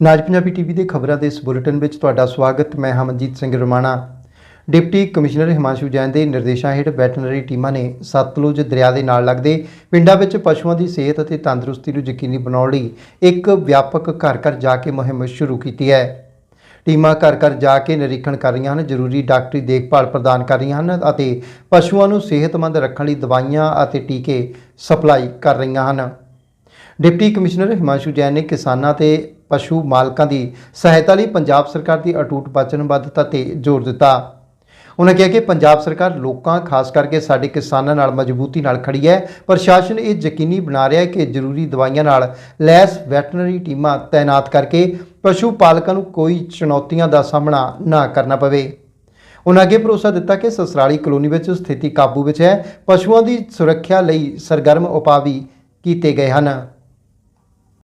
ਨਾਜ Punjabi TV ਦੇ ਖਬਰਾਂ ਦੇ ਇਸ ਬੁਲੇਟਿਨ ਵਿੱਚ ਤੁਹਾਡਾ ਸਵਾਗਤ, ਮੈਂ ਹਮਨਜੀਤ ਸਿੰਘ ਰਮਾਣਾ। ਡਿਪਟੀ ਕਮਿਸ਼ਨਰ ਹਿਮਾਂਸ਼ੂ ਜੈਨ ਦੇ ਨਿਰਦੇਸ਼ਾਂ ਹੇਠ ਵੈਟਰਨਰੀ ਟੀਮਾਂ ਨੇ ਸਤਲੁਜ ਦਰਿਆ ਦੇ ਨਾਲ ਲੱਗਦੇ ਪਿੰਡਾਂ ਵਿੱਚ ਪਸ਼ੂਆਂ ਦੀ ਸਿਹਤ ਅਤੇ ਤੰਦਰੁਸਤੀ ਨੂੰ ਯਕੀਨੀ ਬਣਾਉਣ ਲਈ ਇੱਕ ਵਿਆਪਕ ਘਰ-ਘਰ ਜਾ ਕੇ ਮੁਹਿੰਮ ਸ਼ੁਰੂ ਕੀਤੀ ਹੈ। ਟੀਮਾਂ ਘਰ-ਘਰ ਜਾ ਕੇ ਨਿਰੀਖਣ ਕਰ ਰਹੀਆਂ ਹਨ, ਜ਼ਰੂਰੀ ਡਾਕਟਰੀ ਦੇਖਭਾਲ ਪ੍ਰਦਾਨ ਕਰ ਰਹੀਆਂ ਹਨ ਅਤੇ ਪਸ਼ੂਆਂ ਨੂੰ ਸਿਹਤਮੰਦ ਰੱਖਣ ਲਈ ਦਵਾਈਆਂ ਅਤੇ ਟੀਕੇ ਸਪਲਾਈ ਕਰ ਰਹੀਆਂ ਹਨ। ਡਿਪਟੀ ਕਮਿਸ਼ਨਰ ਹਿਮਾਂਸ਼ੂ ਜੈਨ ਨੇ ਕਿਸਾਨਾਂ ਤੇ ਪਸ਼ੂ ਮਾਲਕਾਂ ਦੀ ਸਹਾਇਤਾ ਲਈ ਪੰਜਾਬ ਸਰਕਾਰ ਦੀ ਅਟੂਟ ਵਚਨਬੱਧਤਾ ਤੇ ਜ਼ੋਰ ਦਿੱਤਾ। ਉਹਨਾਂ ਕਿਹਾ ਕਿ ਪੰਜਾਬ ਸਰਕਾਰ ਲੋਕਾਂ, ਖਾਸ ਕਰਕੇ ਸਾਡੇ ਕਿਸਾਨਾਂ ਨਾਲ ਮਜ਼ਬੂਤੀ ਨਾਲ ਖੜੀ ਹੈ। ਪ੍ਰਸ਼ਾਸਨ ਇਹ ਯਕੀਨੀ ਬਣਾ ਰਿਹਾ ਹੈ ਕਿ ਜ਼ਰੂਰੀ ਦਵਾਈਆਂ ਨਾਲ ਲੈਸ ਵੈਟਰਨਰੀ ਟੀਮਾਂ ਤਾਇਨਾਤ ਕਰਕੇ ਪਸ਼ੂ ਪਾਲਕਾਂ ਨੂੰ ਕੋਈ ਚੁਣੌਤੀਆਂ ਦਾ ਸਾਹਮਣਾ ਨਾ ਕਰਨਾ ਪਵੇ। ਉਹਨਾਂ ਅੱਗੇ ਭਰੋਸਾ ਦਿੱਤਾ ਕਿ ਸਸਰਾਲੀ ਕਲੋਨੀ ਵਿੱਚ ਸਥਿਤੀ ਕਾਬੂ ਵਿੱਚ ਹੈ। ਪਸ਼ੂਆਂ ਦੀ ਸੁਰੱਖਿਆ ਲਈ ਸਰਗਰਮ ਉਪਾਅ ਵੀ ਕੀਤੇ ਗਏ ਹਨ।